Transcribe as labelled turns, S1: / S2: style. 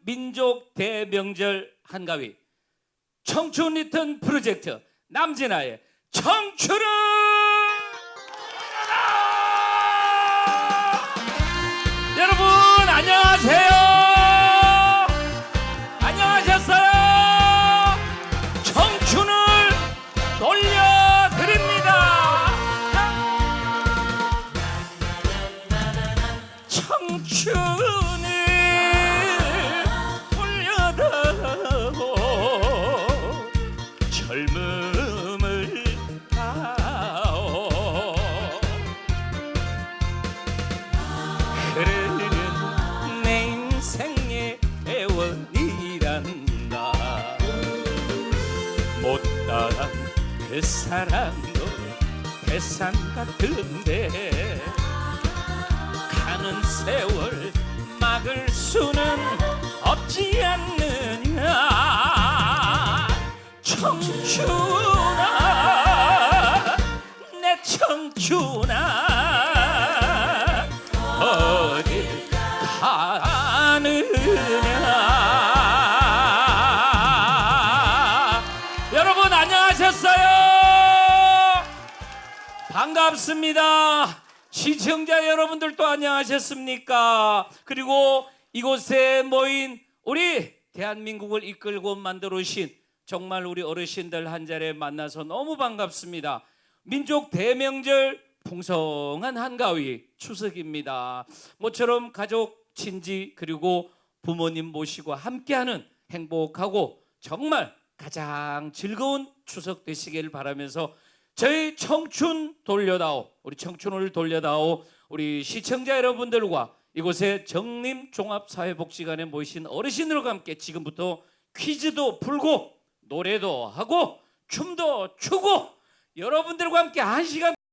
S1: 민족 대명절 한가위. 청춘 리턴 프로젝트 남진아의 청춘은 여러분 안녕하세요. 안녕하셨어요? 청춘을 돌려드립니다. 청춘 못다한 그 사랑도 대산 같은데 가는 세월 막을 수는 없지 않느냐? 청춘아 내 청춘아 반갑습니다. 시청자 여러분들도 안녕하셨습니까? 그리고 이곳에 모인 우리 대한민국을 이끌고 만들어 오신 정말 우리 어르신들 한 자리에 만나서 너무 반갑습니다. 민족 대명절 풍성한 한가위 추석입니다. 모처럼 가족, 친지 그리고 부모님 모시고 함께하는 행복하고 정말 가장 즐거운 추석 되시길 바라면서 저희 청춘 돌려다오 우리 청춘을 돌려다오 우리 시청자 여러분들과 이곳에 정림 종합사회복지관에 모이신 어르신들과 함께 지금부터 퀴즈도 풀고 노래도 하고 춤도 추고 여러분들과 함께 한 시간